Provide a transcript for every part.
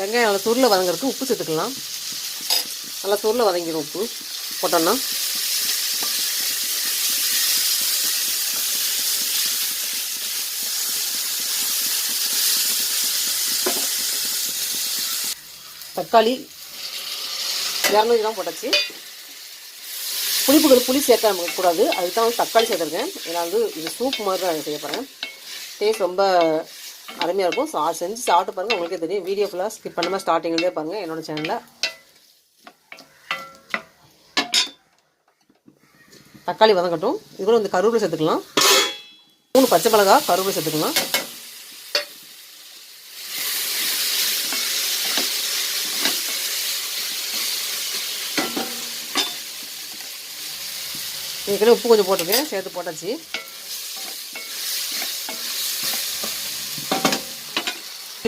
வெங்காயம் நல்லா சுருளை வதங்குறதுக்கு உப்பு சேர்த்துக்கலாம். நல்லா சுருளை வதங்கிடும் உப்பு. போட்டோன்னா தக்காளி இரநூறு கிராம் போட்டாச்சு. புளிப்புகள் புளி சேர்க்க நமக்கு கூடாது. அதுக்கு தான் வந்து தக்காளி சேர்த்துருக்கேன். ஏன்னா வந்து இது சூப் மாதிரி தான் செய்ய போகிறேன் டேஸ்ட் ரொம்ப அருமையாக இருக்கும். சா செஞ்சு சாப்பிட்டு பாருங்கள் உங்களுக்கே தெரியும். வீடியோ ஃபுல்லாக ஸ்கிப் பண்ணாமல் ஸ்டார்டிங்லேயே பாருங்கள் என்னோடய சேனலில் தக்காளி வதங்கட்டும். இது கூட வந்து கருவேப்பிலை சேர்த்துக்கலாம். மூணு பச்சை மிளகா கருவேப்பிலை சேர்த்துக்கலாம். ஏற்கனவே உப்பு கொஞ்சம் போட்டிருக்கேன். சேர்த்து போட்டாச்சு.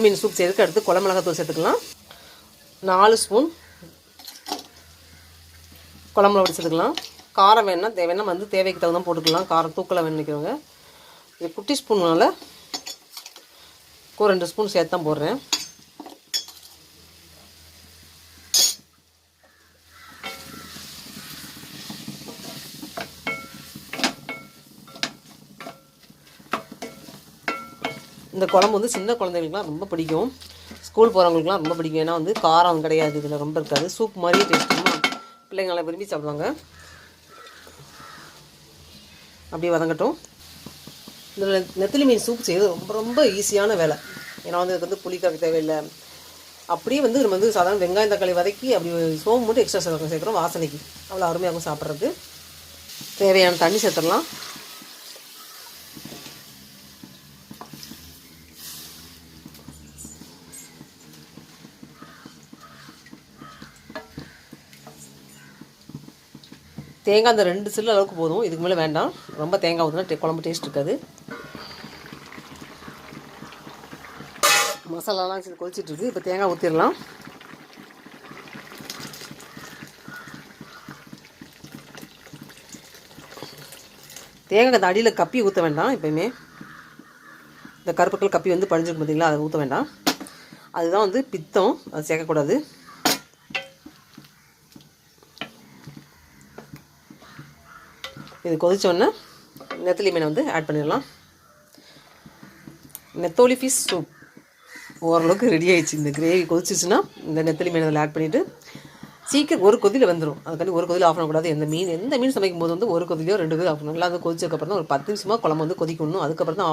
மீன் சூப் செய்யறதுக்கு அடுத்து குழம்பு மிளகாத்தூள் சேர்த்துக்கலாம். நாலு ஸ்பூன் குழம்பு மிளகாய் சேர்த்துக்கலாம் காரம் வேணால் தேவைன்னா வந்து தேவைக்கு தகுந்த போட்டுக்கலாம். காரம் தூக்கலாம் வேணும் நினைக்கிறவங்க. இது குட்டி ஸ்பூனால் ஒரு ரெண்டு ஸ்பூன் சேர்த்து தான் போடுறேன். இந்த குழம்பு வந்து சின்ன குழந்தைங்களுக்குலாம் ரொம்ப பிடிக்கும். ஸ்கூல் போகிறவங்களுக்குலாம் ரொம்ப பிடிக்கும். ஏன்னா வந்து காரம் கிடையாது இதில் ரொம்ப இருக்காது. சூப் மாதிரியே டேஸ்ட்டுமா பிள்ளைங்களாம் விரும்பி சாப்பிடுவாங்க. அப்படியே வதங்கட்டும். இதில் நெத்திலி மீன் சூப் செய்வது ரொம்ப ரொம்ப ஈஸியான வேலை. ஏன்னா வந்து இதுக்கு வந்து புளி கறக்க தேவையில்லை. அப்படியே வந்து நம்ம வந்து சாதாரண வெங்காயம் தக்காளி வதக்கி அப்படி சோம்பு மட்டும் எக்ஸ்ட்ரா சேர்க்க சேர்க்குறோம் வாசனைக்கு. அவ்வளோ அருமையாகவும் சாப்பிட்றது. தேவையான தண்ணி சேர்த்துடலாம். தேங்காய் அந்த ரெண்டு சில்லு அளவுக்கு போதும். இதுக்கு மேலே வேண்டாம். ரொம்ப தேங்காய் ஊற்றினா குழம்பு டேஸ்ட் இருக்காது. மசாலாலாம் சரி கொதிச்சிட்ருக்கு இப்போ தேங்காய் ஊற்றிடலாம் தேங்காய் அந்த அடியில் கப்பி ஊற்ற வேண்டாம் எப்பயுமே. இந்த கருப்புக்கள் கப்பி வந்து பழிஞ்சிருக்கும் பார்த்தீங்களா அதை ஊற்ற வேண்டாம். அதுதான் வந்து பித்தம். அது சேர்க்கக்கூடாது. இது கொதிச்சோடனே நெத்தலி மீனை வந்து ஆட் பண்ணிடலாம். நெத்தோலி ஃபிஷ் சூப் ஓரளவுக்கு ரெடி ஆகிடுச்சு இந்த கிரேவி கொதிச்சிச்சுன்னா இந்த நெத்தலி மீன் அதில் ஆட் பண்ணிவிட்டு சீக்கிரம் ஒரு கொதியில் வந்துடும் அதுக்காண்டி ஒரு கொதியில் ஆஃப் பண்ணக்கூடாது. எந்த மீன் எந்த மீன் சமைக்கும் போது வந்து ஒரு கொதிலையோ ரெண்டு கொதில் ஆஃப் பண்ணலாம் அது கொதிச்சதுக்கப்புறம் தான் ஒரு பத்து நிமிஷமாக குழம்பு வந்து கொதிக்கணும். அதுக்கப்புறம் தான்